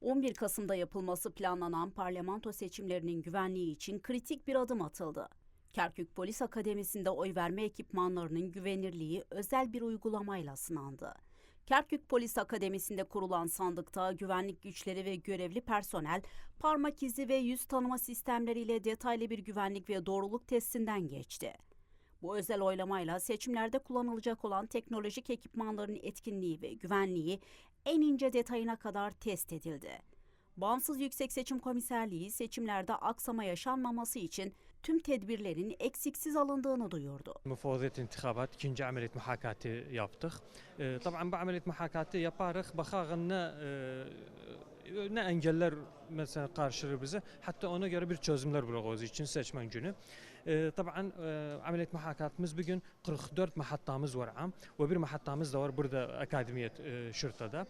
11 Kasım'da yapılması planlanan parlamento seçimlerinin güvenliği için kritik bir adım atıldı. Kerkük Polis Akademisi'nde oy verme ekipmanlarının güvenirliği özel bir uygulamayla sınandı. Kerkük Polis Akademisi'nde kurulan sandıkta güvenlik güçleri ve görevli personel parmak izi ve yüz tanıma sistemleriyle detaylı bir güvenlik ve doğruluk testinden geçti. Bu özel oylamayla seçimlerde kullanılacak olan teknolojik ekipmanların etkinliği ve güvenliği en ince detayına kadar test edildi. Bağımsız Yüksek Seçim Komiserliği seçimlerde aksama yaşanmaması için tüm tedbirlerin eksiksiz alındığını duyurdu. Müfozet intikhabat ikinci ameliyat muhakati yaptık. Ee, tabii bu ameliyat muhakati yaparak bakağına e, ne e, engeller mesela karşılır bize. Hatta ona göre bir çözümler bulacağız için seçmen günü. Ee, Tabii e, ameliyat muhakatımız bugün 44 mahattamız var am ve bir mahattamız da var burada akademiyet e, şırtada.